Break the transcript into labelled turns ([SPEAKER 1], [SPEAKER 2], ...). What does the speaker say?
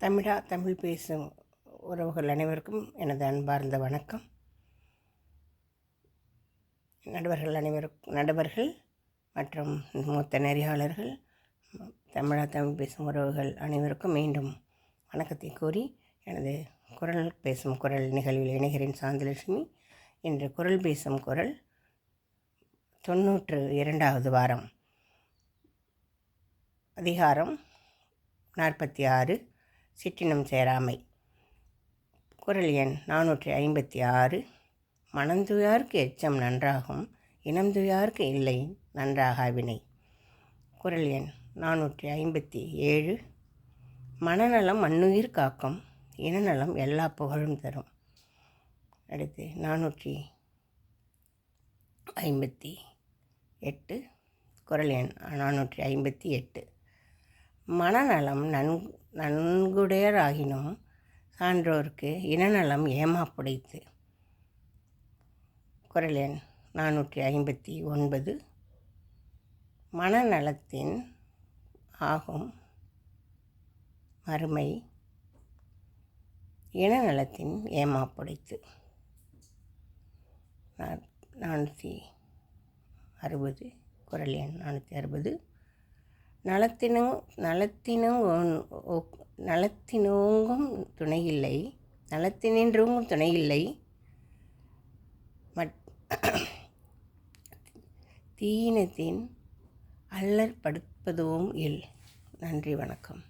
[SPEAKER 1] தமிழா தமிழ் பேசும் உறவுகள் அனைவருக்கும் எனது அன்பார்ந்த வணக்கம். நடுவர்கள் அனைவருக்கும் நடுவர்கள் மற்றும் மூத்த நெறியாளர்கள் தமிழா தமிழ் பேசும் உறவுகள் அனைவருக்கும் மீண்டும் வணக்கத்தை கூறி எனது குரல் பேசும் குரல் நிகழ்வில் இணைகிறேன் சாந்தலட்சுமி. இன்று குரல் பேசும் குரல் தொண்ணூற்று இரண்டாவது வாரம். அதிகாரம் நாற்பத்தி ஆறு. சிற்றினம் சேராமை. குரல் எண் நானூற்றி ஐம்பத்தி ஆறு. மனந்துயார்க்கு எச்சம் நன்றாகும் இனந்துயார்க்கு இல்லை நன்றாக வினை குரல் எண் நானூற்றி ஐம்பத்தி ஏழு. மனநலம் மண்ணுயிர் காக்கும் இனநலம் எல்லா புகழும் தரும். அடுத்து நானூற்றி ஐம்பத்தி எட்டு. குரல் எண் நானூற்றி ஐம்பத்தி எட்டு. மனநலம் நன் நன்குடையராகினும் சான்றோர்க்கு இனநலம் ஏமாப்புடைத்து. குரல் எண் நானூற்றி ஐம்பத்தி ஒன்பது. மனநலத்தின் ஆகும் மறுமை இனநலத்தின் ஏமாப்புடைத்து. நானூற்றி அறுபது. குரல் எண் நானூற்றி அறுபது. நலத்தினும் நலத்தினும் நலத்தினோங்கும் துணையில்லை. நலத்தினின்றோங்கும் துணையில்லை. மட் தீயினத்தின் அல்லற்படுப்பதுவும் இல். நன்றி வணக்கம்.